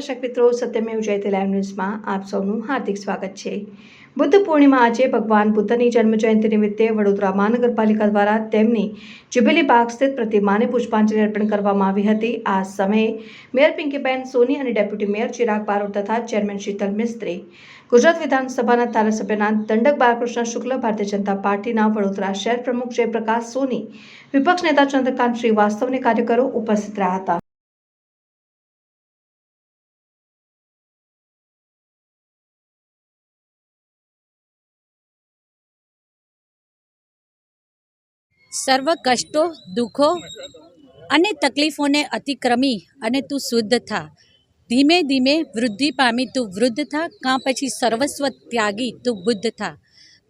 દર્શક મિત્રો, સત્યમેવ જયતે લાઈવ ન્યૂઝમાં આપ સૌનું હાર્દિક સ્વાગત છે. બુદ્ધ પૂર્ણિમા આજે ભગવાન બુદ્ધની જન્મજયંતિ નિમિત્તે વડોદરા મહાનગરપાલિકા દ્વારા તેમની જ્યુબિલી બાગ સ્થિત પ્રતિમાને પુષ્પાંજલિ અર્પણ કરવામાં આવી હતી. આ સમયે મેયર પિંકીબેન સોની અને ડેપ્યુટી મેયર ચિરાગ બારોટ તથા ચેરમેન શીતલ મિસ્ત્રી, ગુજરાત વિધાનસભાના ધારાસભ્યના દંડક બાલકૃષ્ણ શુક્લ, ભારતીય જનતા પાર્ટીના વડોદરા શહેર પ્રમુખ જયપ્રકાશ સોની, વિપક્ષ નેતા ચંદ્રકાંત શ્રીવાસ્તવને કાર્યકરો ઉપસ્થિત રહ્યા હતા. સર્વ કષ્ટો, દુઃખો અને તકલીફોને અતિક્રમી અને તું શુદ્ધ થા. ધીમે ધીમે વૃદ્ધિ પામી તું વૃદ્ધ થા, કાં પછી સર્વસ્વ ત્યાગી તું બુદ્ધ થા.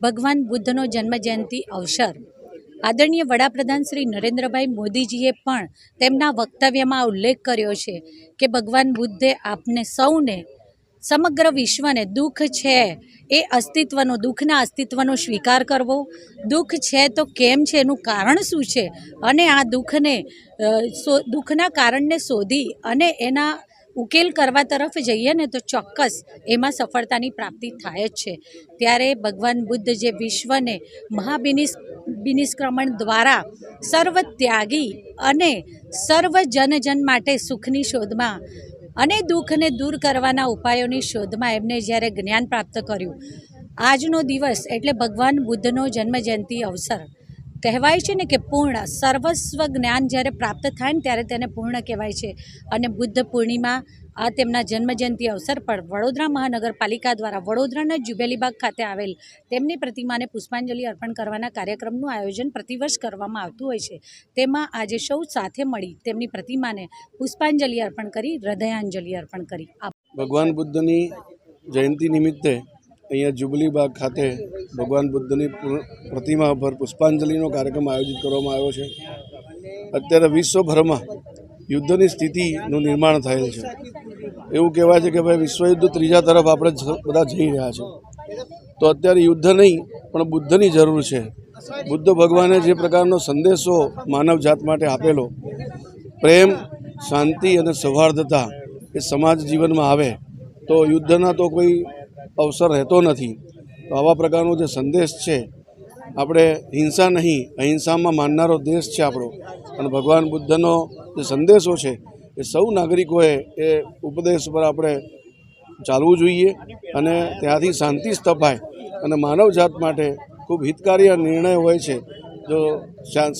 ભગવાન બુદ્ધનો જન્મજયંતિ અવસર. આદરણીય વડાપ્રધાન શ્રી નરેન્દ્રભાઈ મોદીજીએ પણ તેમના વક્તવ્યમાં ઉલ્લેખ કર્યો છે કે ભગવાન બુદ્ધે આપને સૌને સમગ્ર વિશ્વને દુઃખ છે એ અસ્તિત્વનો, દુઃખના અસ્તિત્વનો સ્વીકાર કરવો. દુઃખ છે તો કેમ છે? એનું કારણ શું છે? અને આ દુઃખને દુઃખના કારણને શોધી અને એના ઉકેલ કરવા તરફ જઈએ ને તો ચોક્કસ એમાં સફળતાની પ્રાપ્તિ થાય જ છે. ત્યારે ભગવાન બુદ્ધ જે વિશ્વને મહાબિનિસ, બિનિષ્ક્રમણ દ્વારા સર્વ ત્યાગી અને સર્વ જન જન માટે સુખની શોધમાં અને દુઃખને દૂર કરવાના ઉપાયોની શોધમાં એમને જ્યારે જ્ઞાન પ્રાપ્ત કર્યું. આજનો દિવસ એટલે ભગવાન બુદ્ધનો જન્મજયંતિ અવસર. કહેવાય છે ને કે પૂર્ણ, સર્વસ્વ જ્ઞાન જ્યારે પ્રાપ્ત થાય ને ત્યારે તેને પૂર્ણ કહેવાય છે. અને બુદ્ધ પૂર્ણિમા, આ તેમના જન્મજયંતિ અવસર પર વડોદરા મહાનગરપાલિકા દ્વારા વડોદરાના જુબેલીબાગ ખાતે આવેલ તેમની પ્રતિમાને પુષ્પાંજલિ અર્પણ કરવાના કાર્યક્રમનું આયોજન પ્રતિવર્ષ કરવામાં આવતું હોય છે. તેમાં આજે સૌ સાથે મળી તેમની પ્રતિમાને પુષ્પાંજલિ અર્પણ કરી, હૃદયાંજલિ અર્પણ કરી. ભગવાન બુદ્ધની જયંતિ નિમિત્તે અહીંયા જુબલી બાગ ખાતે ભગવાન બુદ્ધની પ્રતિમા પર પુષ્પાંજલિનો કાર્યક્રમ આયોજિત કરવામાં આવ્યો છે. અત્યારે વિશ્વભરમાં યુદ્ધની સ્થિતિનું નિર્માણ થયેલ છે. એવું કહેવાય છે કે ભાઈ વિશ્વયુદ્ધ ત્રીજા તરફ આપણે બધા જઈ રહ્યા છે. તો અત્યારે યુદ્ધ નહીં, પણ બુદ્ધની જરૂર છે. બુદ્ધ ભગવાને જે પ્રકારનો સંદેશો માનવ જાત માટે આપેલો, પ્રેમ, શાંતિ અને સૌહાર્દતા એ સમાજ જીવનમાં આવે, તો યુદ્ધના તો કોઈ અવસર રહેતો નથી. તો આવા પ્રકારનો જે સંદેશ છે, આપણે હિંસા નહીં, અહિંસામાં માનનારો દેશ છે આપણો. અને ભગવાન બુદ્ધનો જે સંદેશો છે, એ સૌ નાગરિકોએ એ ઉપદેશ પર આપણે ચાલવું જોઈએ અને ત્યાંથી શાંતિ સ્થપાય. અને માનવજાત માટે ખૂબ હિતકારી નિર્ણય હોય છે, જો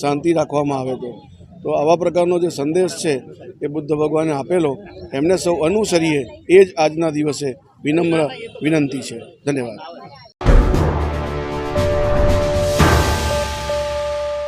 શાંતિ રાખવામાં આવે તો. તો આવા પ્રકારનો જે સંદેશ છે, એ બુદ્ધ ભગવાને આપેલો, એમને સૌ અનુસરીએ. એ જ આજના દિવસે વિનમ્ર વિનંતી છે. ધન્યવાદ.